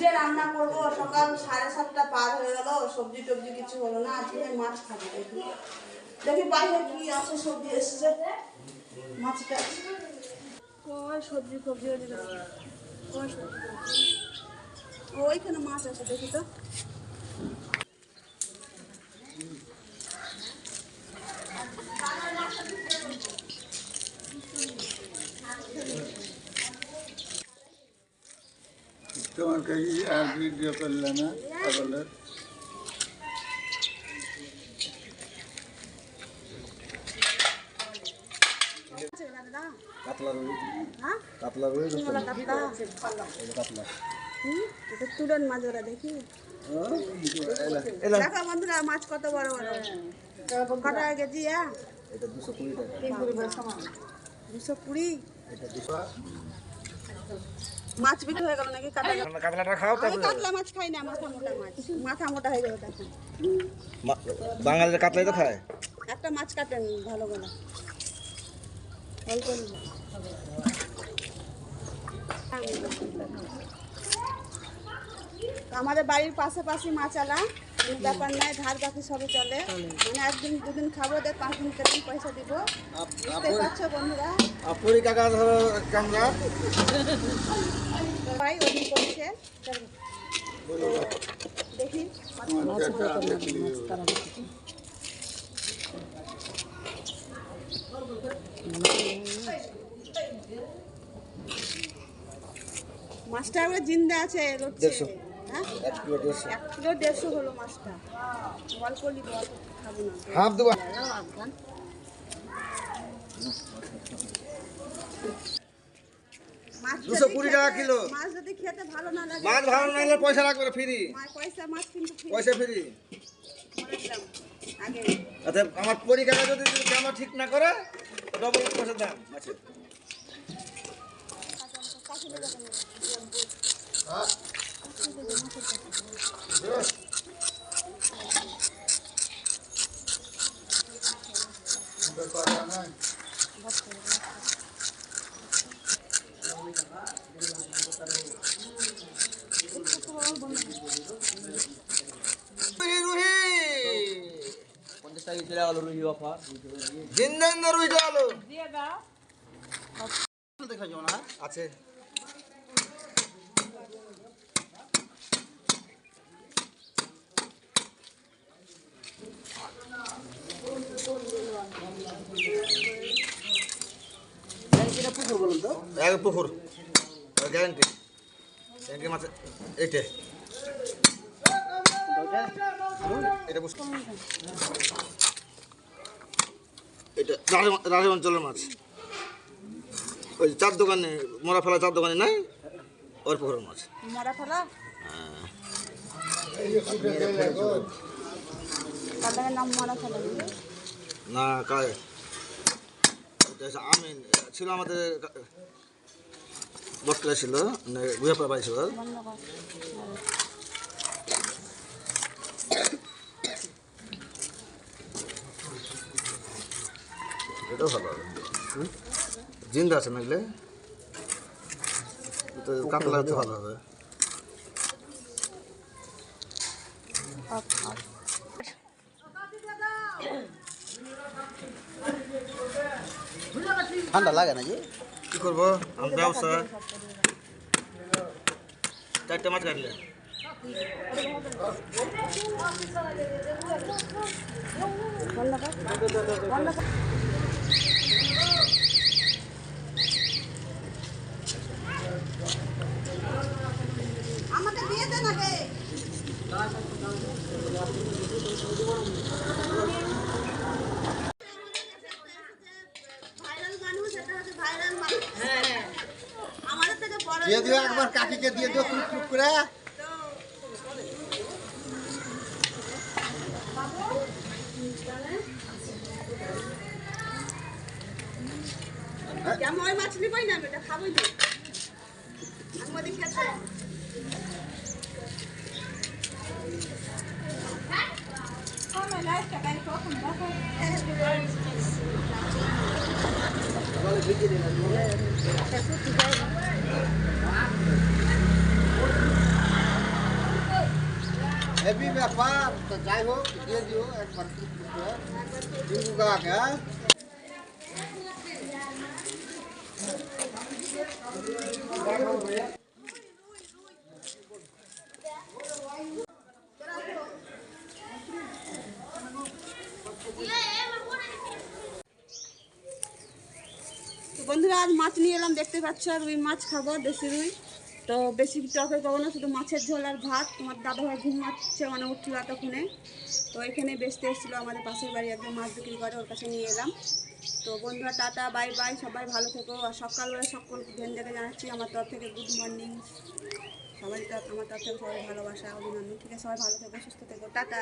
যে রান্না করব সকাল সাড়ে সাতটা পার হয়ে গেল সবজি টবজি কিছু হলো না আজকে মাছ খাব দেখি। দেখি বাইরে কি আছে সবজি এসেছে। মাছটা সবজি ফবজি ওইখানে মাছ আছে দেখি তো। তোমার কাছে আর ভিডিও করলে না তাহলে কাতলা হ্যাঁ? কাতলা কাতলা তুলেন মাছ ওরা দেখি। এলা দেখো বন্ধুরা মাছ কত বড় বড়। কেজি হ্যাঁ? দুশো কুড়ি দুশো। মাছ বিক্রি হয়ে গেল নাকি? কাটা কাতলাটা খাও আমি কাতলা মাছ খাই না মাথা মোটা মাছ। মাথা মোটা হয়ে গেল তখন। বাঙালির কাতলাই তো খায়? একটা মাছ কাটেন ভালো অল্প আমাদের বাড়ির পাশাপাশি মাছালা। ব্যাপার নাই ধার বাকি সবই চলে। মানে একদিন দুদিন খাব দেখ পাঁচ দিন কেদিন পয়সা দিব। বুঝতে পারছ বন্ধুরা? পুরি কাকা ধরো কামরা। ভাই ওদিন করছে। দেখি মাছটা জিন্দা আছে লড়ছে হ্যাঁ হাফ দেবো। দুশো যদি কুড়ি টাকা কিলো। মাছ যদি খেতে ভালো না লাগে মাছ ভালো না হলে পয়সা লাগবে ফ্রি। পয়সা মাছ কিন্তু পয়সা ফ্রি। অর্থাৎ আমার পরি যদি জামা ঠিক না করে ডবল পয়সা দাম রুহি রুহি পঞ্চাশ টাকা চলে গেল রুহি অফার জিন্দান রুহি চলো দেখা যাও না আছে এক পুকুর। গ্যারান্টি গ্যারান্টি মাছ এইটে। এটা এটা রাজে অঞ্চলের মাছ। ওই চার দোকানে মরা ফেলা চার দোকানে নাই ওর পুকুরের মাছ। মরা ফেলা? ফেলা। না হচ্ছে আমিন ছিল আমাদের বটতলা ছিল গুহাপাড়া বাড়ি ছিল। এটাও ভালো হবে। জিন্দা আছে কাতলা হচ্ছে ভালো হবে। ঠান্ডা লাগে না যে কি করব আমি ব্যবসা চারটে মাছ কাটলে বন্ধ কর বন্ধ কর আমাকে দিয়ে দে না হে ভাইরাল মানুষ এটা হচ্ছে ভাইরাল মানুষ আমাদের থেকে বড় দিয়ে দিও একবার কাকিকে দিয়ে দিও টুক টুক করে। কেমন? ওই মাছ নিবই না এটা খাবই না। আমাদের খেতে हैवी व्यापार तो जाए हो दे दियो एक भर्ती उगा के Thank you. বন্ধুরা, আজ মাছ নিয়ে এলাম, দেখতে পাচ্ছ রুই মাছ খাব, দেশি রুই। তো বেশি টকে খাব না, শুধু মাছের ঝোল আর ভাত। তোমার দাদা ভাই ঘুমাচ্ছে মানে উঠছিল এতক্ষণে। তো এখানে বেচতে এসেছিল আমাদের পাশের বাড়ি একদম মাছ বিক্রি করে, ওর কাছে নিয়ে এলাম। তো বন্ধুরা, টাটা, বাই বাই, সবাই ভালো থেকো। আর সকালবেলা সকল ভেন দেখে জানাচ্ছি, আমার তরফ থেকে গুড মর্নিং সবাই আমার তরফ থেকে সবাই ভালোবাসা, অভিনন্দন। ঠিক আছে, সবাই ভালো থেকো, সুস্থ থেকো। টাটা।